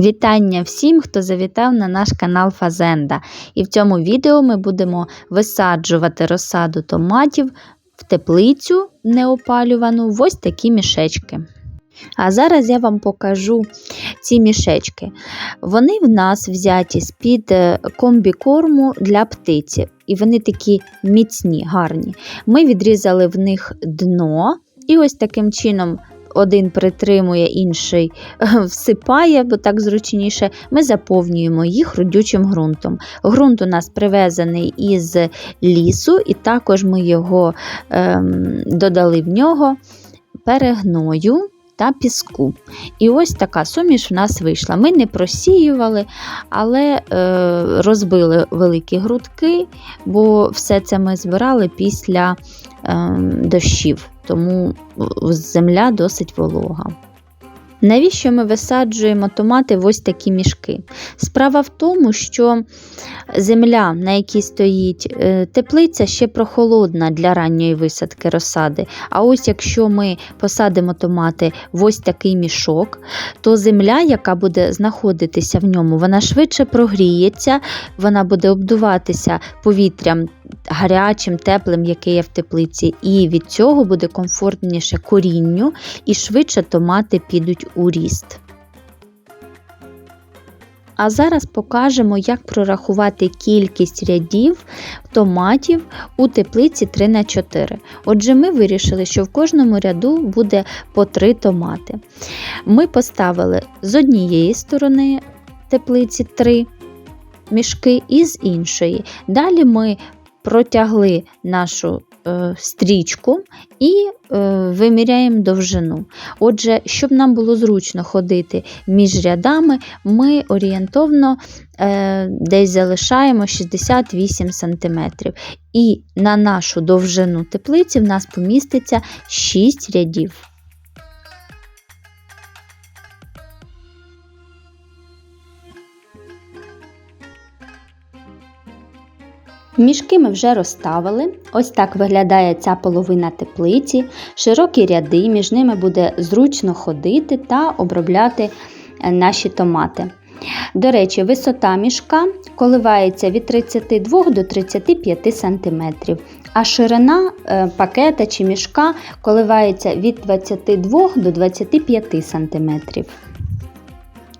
Вітання всім, хто завітав на наш канал Фазенда. І в цьому відео ми будемо висаджувати розсаду томатів в теплицю неопалювану в ось такі мішечки. А зараз я вам покажу ці мішечки. Вони в нас взяті з-під е, комбікорму для птиці. І вони такі міцні, гарні. Ми відрізали в них дно, і ось таким чином один притримує, інший всипає, бо так зручніше. Ми заповнюємо їх родючим ґрунтом. Ґрунт у нас привезений із лісу, і також ми його ем, додали в нього перегною. Та піску. І ось така суміш в нас вийшла. Ми не просіювали, але е, розбили великі грудки, бо все це ми збирали після е, дощів тому земля досить волога. Навіщо ми висаджуємо томати в ось такі мішки? Справа в тому, що земля, на якій стоїть е, теплиця, ще прохолодна для ранньої висадки розсади. А ось якщо ми посадимо томати в ось такий мішок, то земля, яка буде знаходитися в ньому, вона швидше прогріється, вона буде обдуватися повітрям гарячим, теплим, яке є в теплиці, і від цього буде комфортніше корінню і швидше томати підуть у ріст. А зараз покажемо, як прорахувати кількість рядів томатів у теплиці 3х4. Отже, ми вирішили, що в кожному ряду буде по 3 томати. Ми поставили з однієї сторони теплиці 3 мішки і з іншої. Далі ми протягли нашу е, стрічку і е, виміряємо довжину. Отже, щоб нам було зручно ходити між рядами, ми орієнтовно е, десь залишаємо 68 см. І на нашу довжину теплиці в нас поміститься 6 рядів. Мішки ми вже розставили. Ось так виглядає ця половина теплиці, широкі ряди, між ними буде зручно ходити та обробляти е, наші томати. До речі, висота мішка коливається від 32 до 35 см, а ширина е, пакета чи мішка коливається від 22 до 25 см.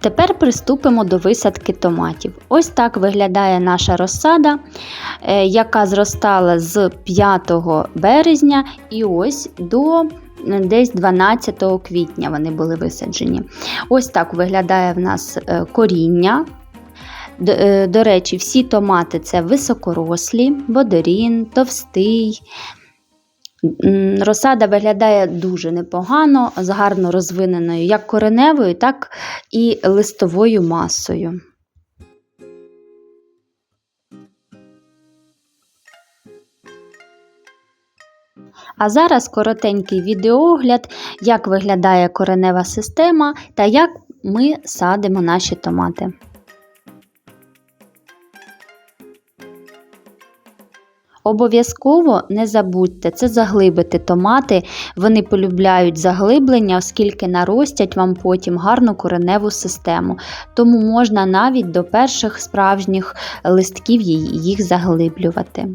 Тепер приступимо до висадки томатів. Ось так виглядає наша розсада, е, яка зростала з 5 березня і ось до десь 12 квітня вони були висаджені. Ось так виглядає в нас е, коріння. До, е, до речі, всі томати це високорослі, бодорін, товстий, Розсада виглядає дуже непогано, з гарно розвиненою як кореневою, так і листовою масою. А зараз коротенький відеогляд, як виглядає коренева система та як ми садимо наші томати. Обов'язково не забудьте це заглибити томати, вони полюбляють заглиблення, оскільки наростять вам потім гарну кореневу систему. Тому можна навіть до перших справжніх листків їх заглиблювати.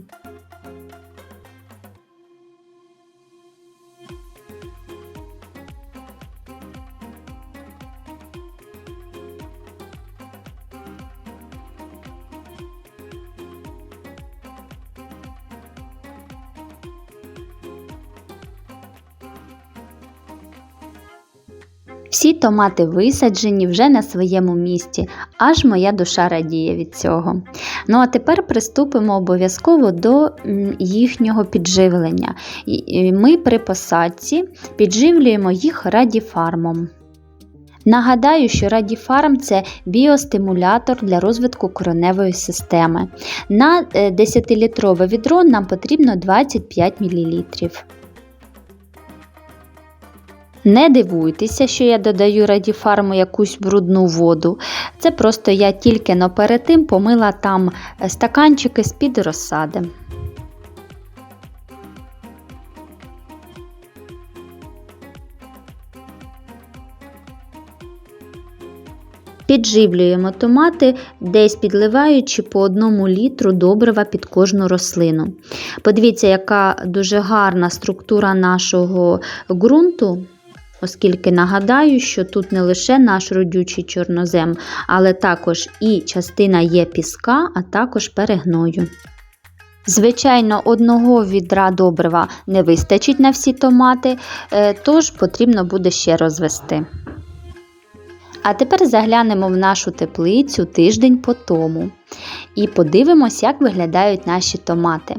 Всі томати висаджені вже на своєму місці, аж моя душа радіє від цього. Ну а тепер приступимо обов'язково до їхнього підживлення. Ми при посадці підживлюємо їх радіфармом. Нагадаю, що радіфарм це біостимулятор для розвитку короневої системи. На 10-літрове е, відро нам потрібно 25 мл. Не дивуйтеся, що я додаю радіфарму якусь брудну воду. Це просто я тільки но перед тим помила там е, стаканчики з-під розсади. Підживлюємо томати, десь підливаючи по одному літру добрива під кожну рослину. Подивіться, яка дуже гарна структура нашого ґрунту. Оскільки нагадаю, що тут не лише наш родючий чорнозем, але також і частина є піска, а також перегною. Звичайно, одного відра добрива не вистачить на всі томати, е, тож потрібно буде ще розвести. А тепер заглянемо в нашу теплицю тиждень по тому і подивимось, як виглядають наші томати.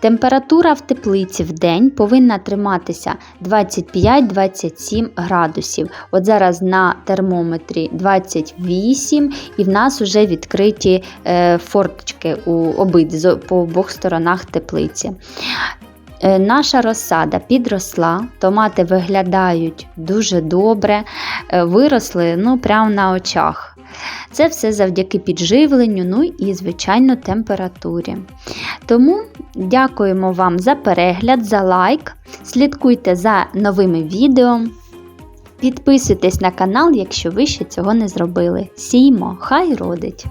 Температура в теплиці в день повинна триматися 25-27 градусів. От зараз на термометрі 28 і в нас вже відкриті е, форточки у обид по обох сторонах теплиці. Е, Наша розсада підросла, томати виглядають дуже добре, е, виросли ну, прямо на очах. Це все завдяки підживленню, ну і, звичайно, температурі. Тому дякуємо вам за перегляд, за лайк. Слідкуйте за новими відео. Підписуйтесь на канал, якщо ви ще цього не зробили. Сіймо, хай родить!